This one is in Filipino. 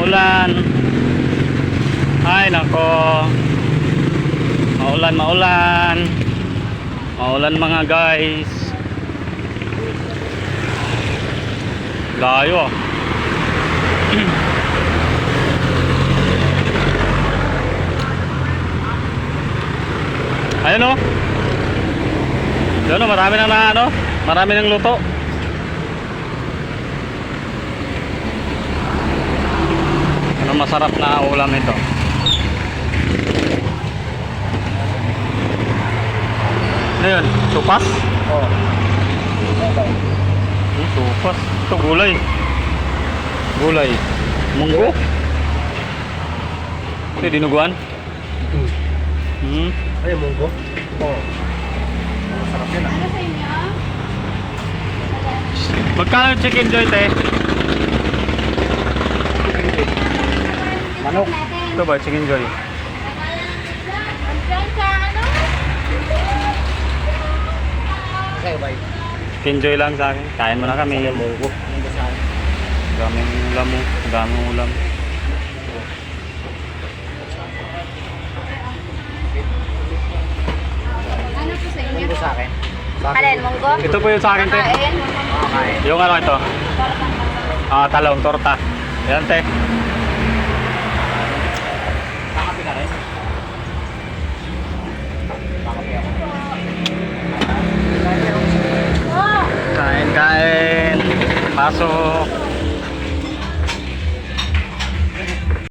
maulan. Ay, nako. Maulan, maulan. Maulan mga guys. Layo. Ayun oh. Doon oh, marami nang na ano, marami nang luto. Masarap na ulam ito? Ano yun? Supas? Oo. Hmm, supas. Ito gulay. Gulay. Munggo. Ito dinuguan. Hmm. Ay, munggo. Oo. Masarap yan ah. Ano? Magkano yung chicken joy, te? Manok. Ito ba, chicken joy? Diyan sa ano? Sa'yo ba? Chicken joy lang sa akin. Kain mo na kami. Daming ulam mo. Daming ulam. Ano po sa inyo? Sa akin. Alin, munggo? Ito po yung sa akin, te. Kain. Okay. Yung ano ito? Ah, talong, torta. Yan, te. Pasok!